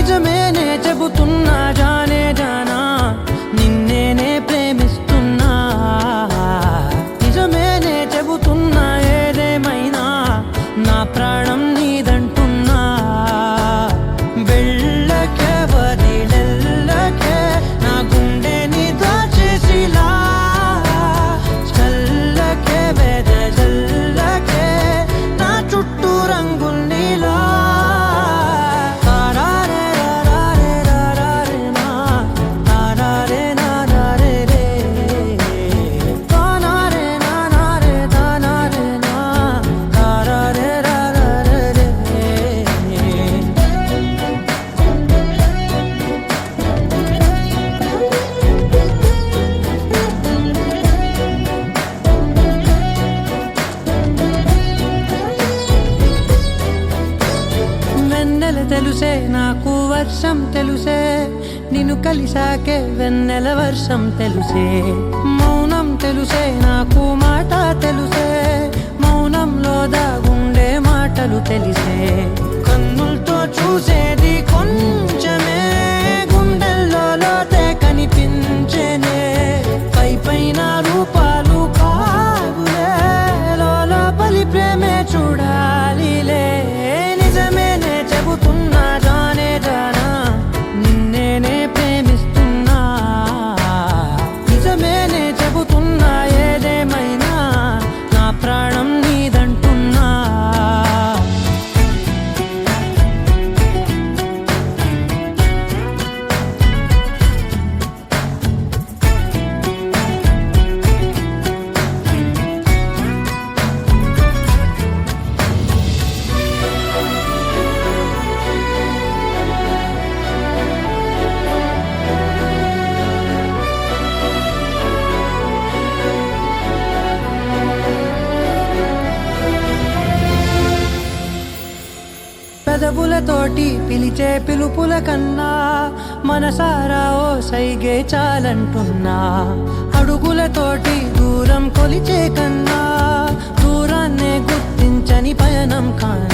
నిజమేనే చెబుతున్నా జానే జానా. నిన్నేనే ప్రేమిస్తున్నా. నిజమేనే చెబుతున్నా ఏదేమైనా. నా ప్రాణ తెలుసే నాకు వర్షం తెలుసే. నిన్ను కలిసాకే వెన్నెల వర్షం తెలుసే. మౌనం తెలుసే నాకు మాట తెలుసే. మౌనంలో దాగుండే మాటలు తెలిసే. కన్నులతో చూసేది కొంచెమే గుండెల్లో లోతే కనిపించేనే. పై పైన రూపాలు కాగులే లోపలి ప్రేమే చూడ. పెదవులతోటి పిలిచే పిలుపుల కన్నా మనసారా ఓ సైగే చాలంటున్నా. అడుగులతోటి దూరం కొలిచే కన్నా దూరాన్నే గుర్తించని పయనం కాన్